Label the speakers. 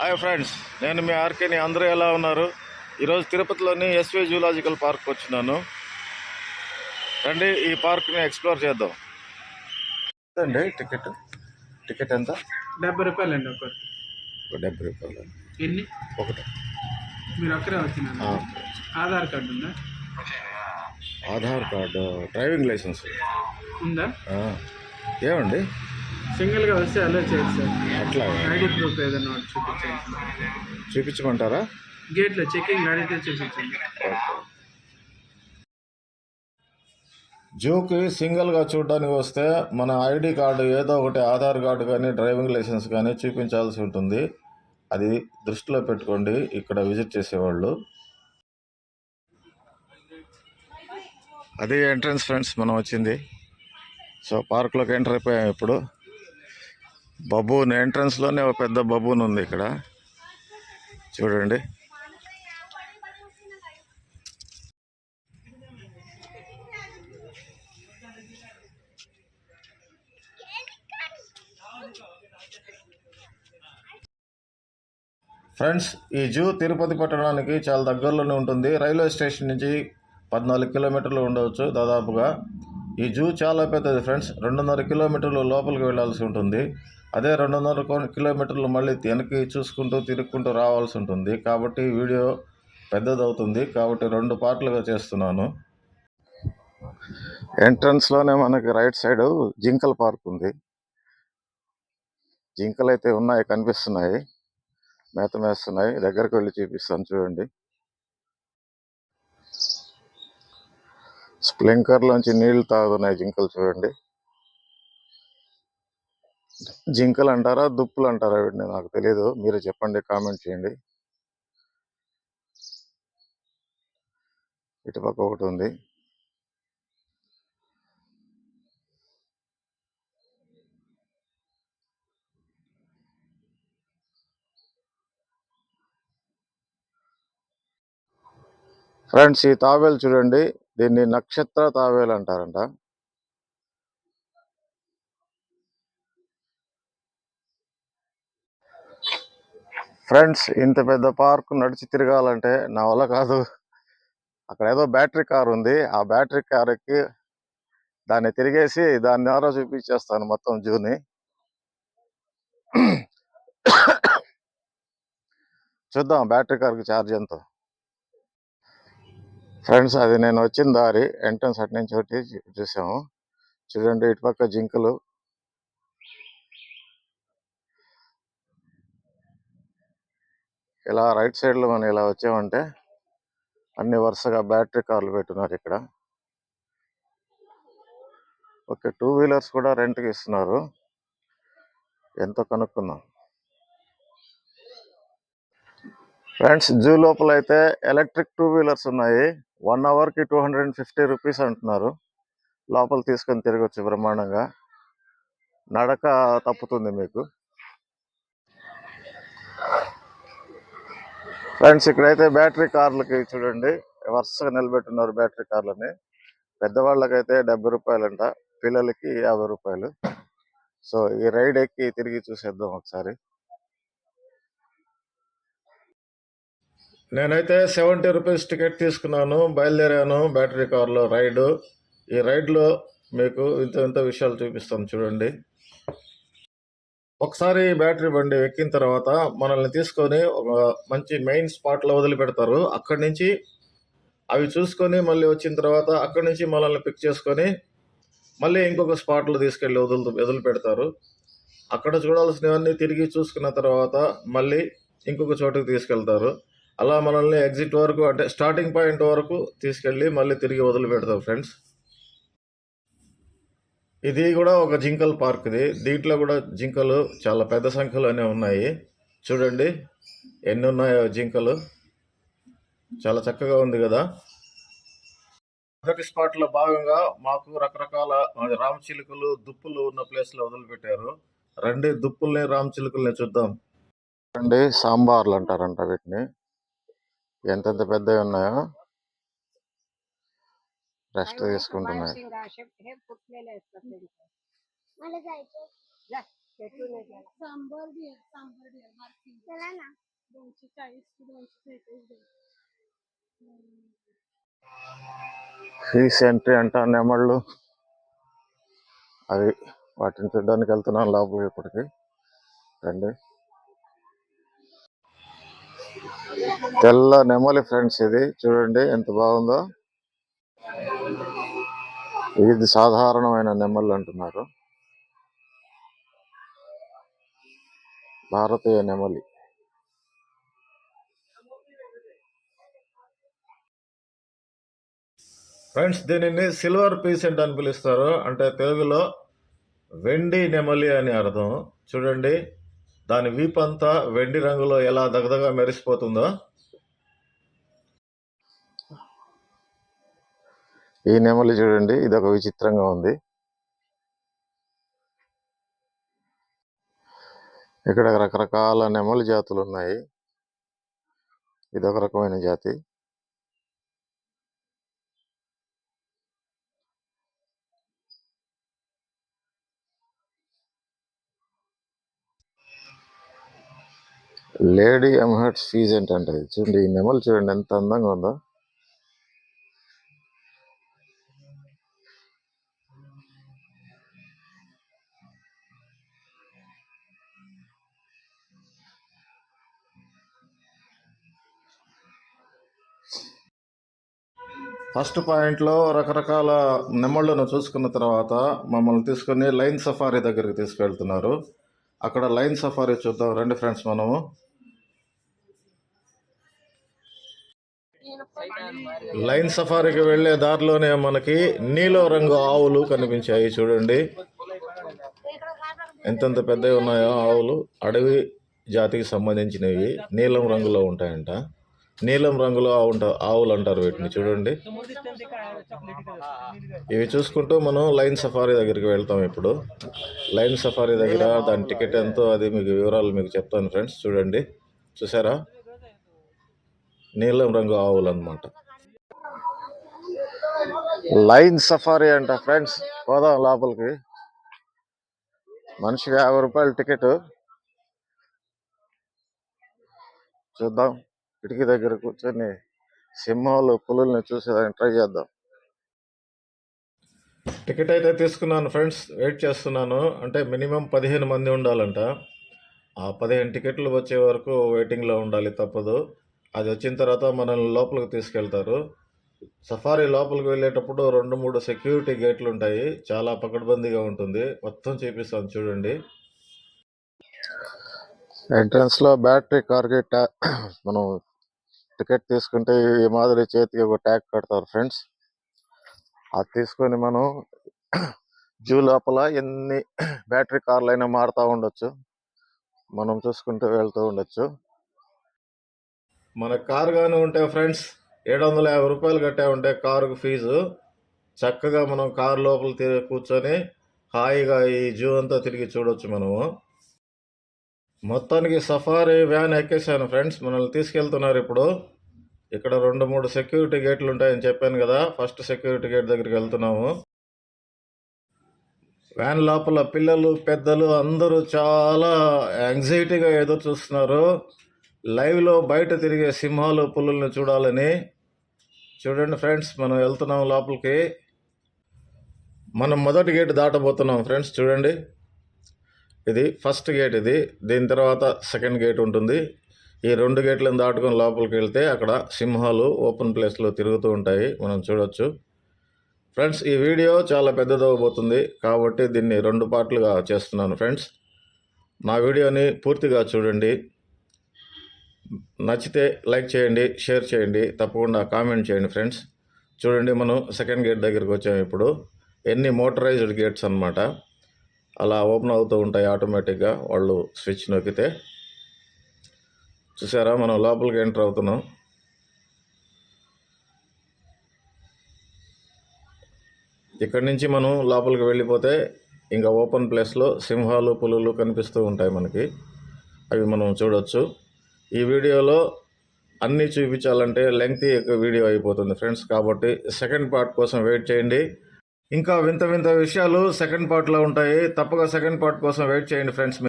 Speaker 1: Hi friends నేను మీ ఆర్కేని అందరూ ఎలా ఉన్నారు? ఈరోజు తిరుపతిలోని ఎస్వి జూలాజికల్ పార్క్ వచ్చినాను. రండి ఈ పార్క్ని ఎక్స్ప్లోర్ చేద్దాం. అండి టికెట్ టికెట్ ఎంత?
Speaker 2: డెబ్బై రూపాయలు అండి
Speaker 1: ఒక. డెబ్బై రూపాయలు.
Speaker 2: ఎన్ని?
Speaker 1: ఒకటి.
Speaker 2: మీరు ఒక్కరే వచ్చినారు?
Speaker 1: ఆ,
Speaker 2: ఆధార్ కార్డు ఉందా?
Speaker 1: Aadhaar card driving license.
Speaker 2: ఉందా?
Speaker 1: ఏమండి?
Speaker 2: సింగిల్గా వస్తే అలో చేయదు సార్.
Speaker 1: అట్లా.
Speaker 2: ఐడి ప్రూఫ్ ఏదైనా ఒకటి చూపించండి.
Speaker 1: చూపించమంటారా?
Speaker 2: గేట్లో చెకింగ్ అడిగితే చూపించండి.
Speaker 1: జూకి సింగిల్గా చూడడానికి వస్తే మన ఐడి కార్డు ఏదో ఒకటి ఆధార్ కార్డు కానీ డ్రైవింగ్ లైసెన్స్ కానీ చూపించాల్సి ఉంటుంది. అది దృష్టిలో పెట్టుకోండి. ఇక్కడ విజిట్ చేసేవాళ్ళు. అది ఎంట్రన్స్ ఫ్రెండ్స్ మనం వచ్చింది. సో పార్క్లోకి ఎంటర్ అయిపోయాం ఇప్పుడు. బబూన్ ఎంట్రన్స్లోనే ఒక పెద్ద బబూన్ ఉంది ఇక్కడ. చూడండి. ఫ్రెండ్స్ ఈ జూ తిరుపతి పట్టణానికి చాలా దగ్గరలోనే ఉంటుంది. రైల్వే స్టేషన్ నుంచి పద్నాలుగు కిలోమీటర్లు ఉండవచ్చు దాదాపుగా. ఈ జూ చాలా పెద్దది ఫ్రెండ్స్ రెండున్నర కిలోమీటర్లు లోపలికి వెళ్ళాల్సి ఉంటుంది. అదే రెండు వందల కిలోమీటర్లు మళ్ళీ వెనక్కి చూసుకుంటూ తిరుక్కుంటూ రావాల్సి ఉంటుంది. కాబట్టి వీడియో పెద్దదవుతుంది. కాబట్టి రెండు పార్ట్లుగా చేస్తున్నాను. ఎంట్రన్స్లోనే మనకి రైట్ సైడ్ జింకల పార్క్ ఉంది. జింకలు అయితే ఉన్నాయి కనిపిస్తున్నాయి. మేత మేస్తున్నాయి. దగ్గరకు వెళ్ళి చూపిస్తాను చూడండి. స్ప్లింకర్లోంచి నీళ్ళు నీళ్ళు తాగుతున్నాయి జింకలు చూడండి. జింకలు అంటారా దుప్పులు అంటారా వీటిని? నాకు తెలియదు మీరు చెప్పండి కామెంట్ చేయండి. ఇటుపక్క ఒకటి ఉంది. ఫ్రెండ్స్ ఈ తాబేలు చూడండి. దీన్ని నక్షత్ర తాబేలు అంటారంట. ఫ్రెండ్స్ ఇంత పెద్ద పార్క్ నడిచి తిరగాలంటే నా వల్ల కాదు. అక్కడ ఏదో బ్యాటరీ కార్ ఉంది. ఆ బ్యాటరీ కార్కి దాన్ని తిరిగేసి దాని ద్వారా చూపించేస్తాను మొత్తం జూని. చూద్దాం బ్యాటరీ కార్కి ఛార్జ్ ఎంత. ఫ్రెండ్స్ అది నేను వచ్చిన దారి ఎంట్రన్స్ అటు నుంచి ఒకటి చూసాము. చూడండి ఇటుపక్క జింకలు. ఇలా రైట్ సైడ్లో మనం ఇలా వచ్చామంటే అన్ని వరుసగా బ్యాటరీ కార్లు పెట్టున్నారు ఇక్కడ. ఓకే టూ వీలర్స్ కూడా రెంట్కి ఇస్తున్నారు. ఎంతో కనుక్కుందాం. ఫ్రెండ్స్ జూ లోపల అయితే ఎలక్ట్రిక్ టూ వీలర్స్ ఉన్నాయి. One అవర్కి two hundred and fifty rupees అంటున్నారు. లోపల తీసుకొని తిరగచ్చు బ్రహ్మాండంగా. నడక తప్పుతుంది మీకు. ఫ్రెండ్స్ ఇక్కడైతే బ్యాటరీ కార్లకి చూడండి వరుసగా నిలబెట్టున్నారు బ్యాటరీ కార్లని. పెద్దవాళ్ళకైతే డెబ్బై రూపాయలంట పిల్లలకి యాభై రూపాయలు. సో ఈ రైడ్ ఎక్కి తిరిగి చూసేద్దాం ఒకసారి. నేనైతే సెవెంటీ రూపీస్ టికెట్ తీసుకున్నాను బయలుదేరాను బ్యాటరీ కార్లో రైడ్. ఈ రైడ్లో మీకు ఇంత ఇంత విషయాలు చూపిస్తాను చూడండి. ఒకసారి బ్యాటరీ బండి ఎక్కిన తర్వాత మనల్ని తీసుకొని ఒక మంచి మెయిన్ స్పాట్లో వదిలిపెడతారు. అక్కడి నుంచి అవి చూసుకొని మళ్ళీ వచ్చిన తర్వాత అక్కడి నుంచి మనల్ని పిక్ చేసుకొని మళ్ళీ ఇంకొక స్పాట్లో తీసుకెళ్ళి వదులు వదిలిపెడతారు. అక్కడ చూడాల్సినవన్నీ తిరిగి చూసుకున్న తర్వాత మళ్ళీ ఇంకొక చోటుకి తీసుకెళ్తారు. అలా మనల్ని ఎగ్జిట్ వరకు అంటే స్టార్టింగ్ పాయింట్ వరకు తీసుకెళ్ళి మళ్ళీ తిరిగి వదిలిపెడతాం ఫ్రెండ్స్. ఇది కూడా ఒక జింకల్ పార్క్ ఇది. దీంట్లో కూడా జింకలు చాలా పెద్ద సంఖ్యలోనే ఉన్నాయి. చూడండి ఎన్ని ఉన్నాయో జింకలు. చాలా చక్కగా ఉంది కదా. మొదటి స్పాట్లో భాగంగా మాకు రకరకాల రామచిలుకలు దుప్పులు ఉన్న ప్లేస్లో వదిలిపెట్టారు. రండి దుప్పుల్ని రామచిలుకల్ని చూద్దాం. రండి సాంబార్లు అంటారంట వీటిని. ఎంతెంత పెద్దవి ఉన్నాయో. రెస్ట్ తీసుకుంటున్నాయి. ఫీస్ ఎంట్రీ అంటా నెమళ్ళు అవి వాటిని చూడడానికి వెళ్తున్నాను లోపలికి ఇప్పటికి. రండి. తెల్ల నెమలి ఫ్రెండ్స్ ఇది. చూడండి ఎంత బాగుందో. ఇది సాధారణమైన నెమళ్ళు అంటున్నారు? భారతీయ నెమలి. ఫ్రెండ్స్ దీనిని సిల్వర్ పీసెంట్ అని పిలుస్తారు. అంటే తెలుగులో వెండి నెమలి అని అర్థం. చూడండి దాని వీపంతా వెండి రంగులో ఎలా దగదగా మెరిసిపోతుందో. ఈ నెమలి చూడండి ఇది ఒక విచిత్రంగా ఉంది. ఇక్కడ రకరకాల నెమలి జాతులు ఉన్నాయి. ఇది ఒక రకమైన జాతి. లేడీ ఎంహర్ట్స్ ఫీజెంట్ అంటే చూడండి ఈ నెమలి చూడండి ఎంత అందంగా ఉందో. ఫస్ట్ పాయింట్లో రకరకాల నెమళ్ళను చూసుకున్న తర్వాత మమ్మల్ని తీసుకొని లైన్ సఫారీ దగ్గరికి తీసుకెళ్తున్నారు. అక్కడ లైన్ సఫారీ చూద్దాం. రండి ఫ్రెండ్స్ మనము. లైన్ సఫారీకి వెళ్ళే దారిలోనే మనకి నీలో రంగు ఆవులు కనిపించాయి చూడండి. ఎంతెంత పెద్దవి ఉన్నాయో ఆవులు. అడవి జాతికి సంబంధించినవి. నీలం రంగులో ఉంటాయంట. నీలం రంగులో ఆవు ఆవులు అంటారు వీటిని. చూడండి. ఇవి చూసుకుంటూ మనం లైన్ సఫారీ దగ్గరికి వెళ్తాం ఇప్పుడు. లైన్ సఫారీ దగ్గర దాని టికెట్ ఎంతో అది మీకు వివరాలు మీకు చెప్తాను ఫ్రెండ్స్. చూడండి. చూసారా? నీలం రంగు ఆవులు అనమాట లైన్ సఫారీ అంట ఫ్రెండ్స్. పోదాం లోపలికి. మనిషికి యాభై రూపాయల టికెట్. చూద్దాం. కిటికీ దగ్గర కూర్చొని సింహాలు పులుల్ని చూసేదానికి ట్రై చేద్దాం. టికెట్ అయితే తీసుకున్నాను ఫ్రెండ్స్. వెయిట్ చేస్తున్నాను. అంటే మినిమం పదిహేను మంది ఉండాలంట. ఆ పదిహేను టికెట్లు వచ్చే వరకు వెయిటింగ్లో ఉండాలి తప్పదు. అది వచ్చిన తర్వాత మనల్ని లోపలికి తీసుకెళ్తారు. సఫారీ లోపలికి వెళ్ళేటప్పుడు రెండు మూడు సెక్యూరిటీ గేట్లు ఉంటాయి. చాలా పకడ్బందీగా ఉంటుంది. మొత్తం చూపిస్తాను చూడండి. ఎంట్రన్స్లో బ్యాటరీ కార్కి మనం టికెట్ తీసుకుంటే ఈ మాదిరి చేతికి ఒక ట్యాగ్ కడతారు ఫ్రెండ్స్. అది తీసుకొని మనం జూ లోపల ఎన్ని బ్యాటరీ కార్లు అయినా మారుతూ ఉండొచ్చు. మనం చూసుకుంటూ వెళ్తూ ఉండొచ్చు. మన కారు కానీ ఉంటే ఫ్రెండ్స్ ఏడు వందల యాభై రూపాయలు కట్టే ఉంటే కారుకు ఫీజు. చక్కగా మనం కారు లోపల కూర్చొని హాయిగా ఈ జూ అంతా తిరిగి చూడొచ్చు మనము. మొత్తానికి సఫారీ వ్యాన్ ఎక్కేసాను ఫ్రెండ్స్. మనల్ని తీసుకెళ్తున్నారు ఇప్పుడు. ఇక్కడ రెండు మూడు సెక్యూరిటీ గేట్లు ఉంటాయని చెప్పాను కదా. ఫస్ట్ సెక్యూరిటీ గేట్ దగ్గరికి వెళ్తున్నాము. వ్యాన్ లోపల పిల్లలు పెద్దలు అందరూ చాలా యాంగ్జైటీగా ఎదురు చూస్తున్నారు. లైవ్లో బయట తిరిగే సింహాలు పులుల్ని చూడాలని. చూడండి ఫ్రెండ్స్ మనం వెళ్తున్నాం లోపలికి. మనం మొదటి గేట్ దాటబోతున్నాం ఫ్రెండ్స్ చూడండి. ఇది ఫస్ట్ గేట్ ఇది. దీని తర్వాత సెకండ్ గేట్ ఉంటుంది. ఈ రెండు గేట్లను దాటుకొని లోపలికి వెళ్తే అక్కడ సింహాలు ఓపెన్ ప్లేస్లో తిరుగుతూ ఉంటాయి. మనం చూడొచ్చు. ఫ్రెండ్స్ ఈ వీడియో చాలా పెద్దదవబోతుంది కాబట్టి దీన్ని రెండు పార్ట్లుగా చేస్తున్నాను. ఫ్రెండ్స్ నా వీడియోని పూర్తిగా చూడండి. నచ్చితే లైక్ చేయండి షేర్ చేయండి తప్పకుండా కామెంట్ చేయండి ఫ్రెండ్స్. చూడండి మనం సెకండ్ గేట్ దగ్గరికి వచ్చాము ఇప్పుడు. ఎన్ని మోటరైజ్డ్ గేట్స్ అన్నమాట. అలా ఓపెన్ అవుతూ ఉంటాయి ఆటోమేటిక్గా. వాళ్ళు స్విచ్ నొక్కితే చూసారా మనం లోపలికి ఎంటర్ అవుతున్నాం. ఇక్కడి నుంచి మనం లోపలికి వెళ్ళిపోతే ఇంకా ఓపెన్ ప్లేస్లో సింహాలు పులులు కనిపిస్తూ ఉంటాయి మనకి. అవి మనం చూడొచ్చు. ఈ వీడియోలో అన్నీ చూపించాలంటే లెంగ్తీ ఎక్కువ వీడియో అయిపోతుంది ఫ్రెండ్స్ కాబట్టి సెకండ్ పార్ట్ కోసం వెయిట్ చేయండి. ఇంకా వింత వింత విషయాలు సెకండ్ పార్ట్లో ఉంటాయి. తప్పక సెకండ్ పార్ట్ కోసం వెయిట్ చేయండి ఫ్రెండ్స్.